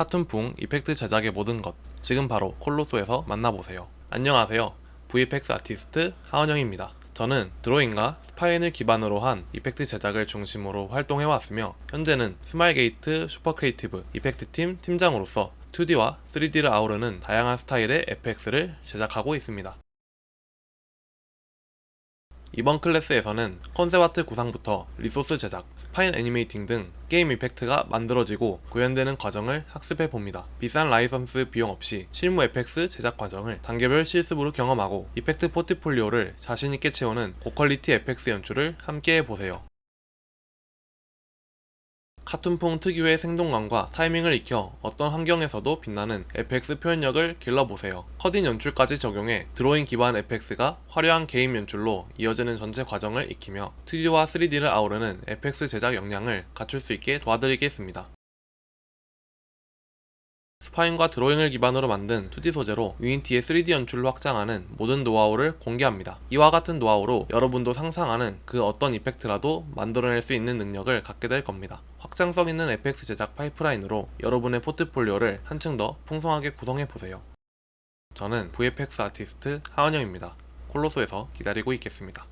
카툰풍 이펙트 제작의 모든 것 지금 바로 콜로소에서 만나보세요. 안녕하세요. VFX 아티스트 하은영입니다. 저는 드로잉과 스파인을 기반으로 한 이펙트 제작을 중심으로 활동해왔으며 현재는 스마일게이트 슈퍼크리에이티브 이펙트 팀 팀장으로서 2D와 3D를 아우르는 다양한 스타일의 FX를 제작하고 있습니다. 이번 클래스에서는 컨셉 아트 구상부터 리소스 제작, 스파인 애니메이팅 등 게임 이펙트가 만들어지고 구현되는 과정을 학습해 봅니다. 비싼 라이선스 비용 없이 실무 FX 제작 과정을 단계별 실습으로 경험하고 이펙트 포트폴리오를 자신있게 채우는 고퀄리티 FX 연출을 함께 해보세요. 카툰풍 특유의 생동감과 타이밍을 익혀 어떤 환경에서도 빛나는 FX 표현력을 길러보세요. 컷인 연출까지 적용해 드로잉 기반 FX가 화려한 게임 연출로 이어지는 전체 과정을 익히며 2D와 3D를 아우르는 FX 제작 역량을 갖출 수 있게 도와드리겠습니다. 스파인과 드로잉을 기반으로 만든 2D 소재로 유니티의 3D 연출로 확장하는 모든 노하우를 공개합니다. 이와 같은 노하우로 여러분도 상상하는 그 어떤 이펙트라도 만들어낼 수 있는 능력을 갖게 될 겁니다. 확장성 있는 FX 제작 파이프라인으로 여러분의 포트폴리오를 한층 더 풍성하게 구성해 보세요. 저는 VFX 아티스트 하은영입니다. 콜로소에서 기다리고 있겠습니다.